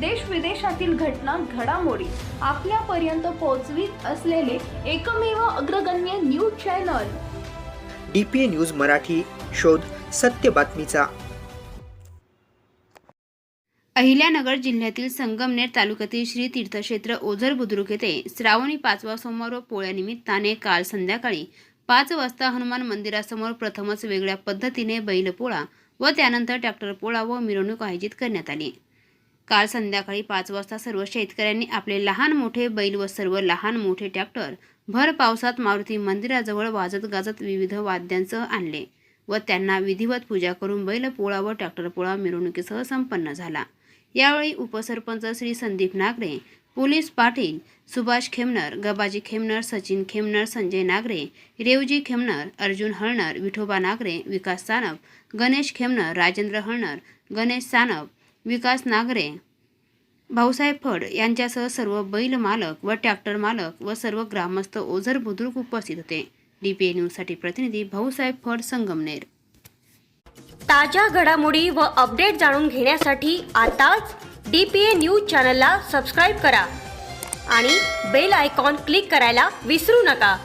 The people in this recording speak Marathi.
देश विदेशातील घटना घडामोडी आपल्यापर्यंत पोहोचवीत असलेले एकमेव अग्रगण्य news channel. D P A news Marathi शोध सत्य बातमीचा. अहिल्यानगर जिल्ह्यातील संगमनेर तालुक्यातील श्री तीर्थक्षेत्र ओझर बुद्रुक येथे श्रावणी पाचवा सोमवार व पोळ्यानिमित्ताने काल संध्याकाळी पाच वाजता हनुमान मंदिरासमोर प्रथमच वेगळ्या पद्धतीने बैलपोळा व त्यानंतर ट्रॅक्टर पोळा व मिरवणूक आयोजित करण्यात आली. काल संध्याकाळी पाच वाजता सर्व शेतकऱ्यांनी आपले लहान मोठे बैल व सर्व लहान मोठे ट्रॅक्टर भर पावसात मारुती मंदिराजवळ वाजत गाजत विविध वाद्यांसह आणले व त्यांना विधिवत पूजा करून बैलपोळा व ट्रॅक्टर पोळा मिरवणुकीसह संपन्न झाला. यावेळी उपसरपंच श्री संदीप नागरे पोलीस पाटील सुभाष खेमनर गबाजी खेमनर सचिन खेमनर संजय नागरे रेवजी खेमनर अर्जुन हळणर विठोबा नागरे विकास सानप गणेश खेमनर राजेंद्र हळणर गणेश सानप विकास नागरे भाऊसाहेब फड यांच्यासह सर्व बैल मालक व ट्रॅक्टर मालक व सर्व ग्रामस्थ ओझर बुद्रुक उपस्थित होते. डीपीए न्यूजसाठी प्रतिनिधी भाऊसाहेब फड संगमनेर. ताज्या घडामोडी व अपडेट जाणून घेण्यासाठी आताच डी पी ए न्यूज चॅनलला सबस्क्राईब करा आणि बेल आयकॉन क्लिक करायला विसरू नका.